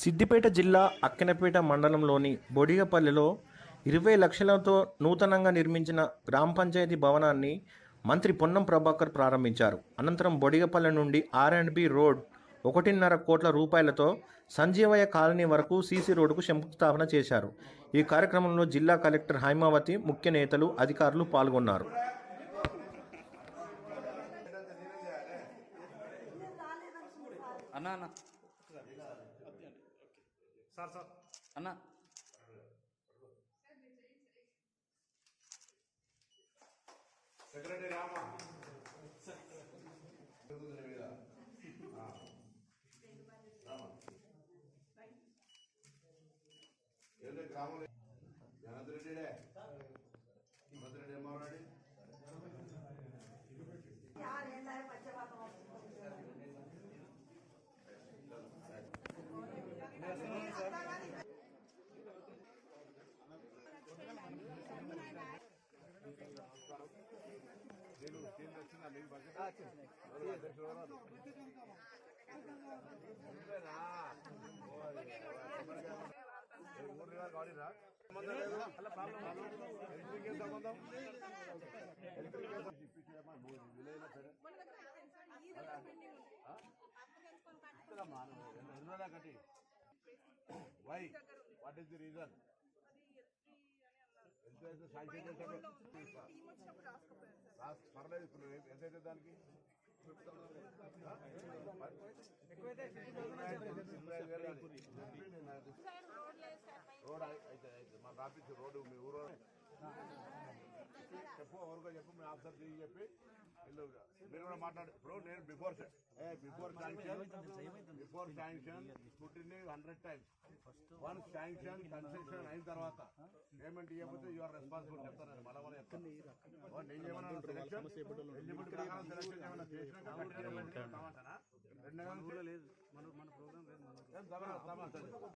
సిద్దిపేట జిల్లా అక్కెనపేట మండలంలోని బొడిగపల్లిలో ఇరవై లక్షలతో నూతనంగా నిర్మించిన గ్రామ పంచాయతీ భవనాన్ని మంత్రి పొన్నం ప్రభాకర్ ప్రారంభించారు. అనంతరం బొడిగపల్లి నుండి ఆర్ అండ్ బి రోడ్ ఒకటిన్నర కోట్ల రూపాయలతో సంజీవయ్య కాలనీ వరకు సీసీ రోడ్డుకు శంకుస్థాపన చేశారు. ఈ కార్యక్రమంలో జిల్లా కలెక్టర్ హైమావతి ముఖ్య నేతలు అధికారులు పాల్గొన్నారు. అన్నా అన్న. Sir sir. అన్న. సెక్రటరీ రామా. ఏంటి గ్రామంలో జనార్దన్ రెడ్డిడే. జనార్దన్ నేను కేంద్ర వచ్చిందా మీకు బడ్జెట్ ఎవరు మూడు దినాలు వాడిరా? ఎలక్ట్రిక్ సంబంధం? ఎలక్ట్రిక్ మూడు విలేజ్లో సరే. కట్టి why what is the reason అయితే శాంక్షన్ రాస్ పర్లేదు ఇప్పుడు ఎంత అయితే దానికి రోడ్ అయితే అయితే మాకు ఆఫీస్ రోడ్డు మీ ఊరు ఎవరికో చెప్పు మీ ఆఫీసర్ దిగి చెప్పి మీరు కూడా మాట్లాడు. ఇప్పుడు నేను before before sanction before sanction స్కూటీని hundred times. One sanction construction అయిన తర్వాత పేమెంట్ ఇవ్వకపోతే యువర్ రెస్పాన్సిబుల్ చెప్తాను మళ్ళీ మళ్ళీ చెప్తాను. ఓ, నేను ఏమన్నా సెలక్షన్ ఎలిజిబిలిటీ ప్రకారం సెలక్షన్ ఏమైనా చేసినాక కట్టిన పేమెంట్ కావాలంటానా? రెండు తమ-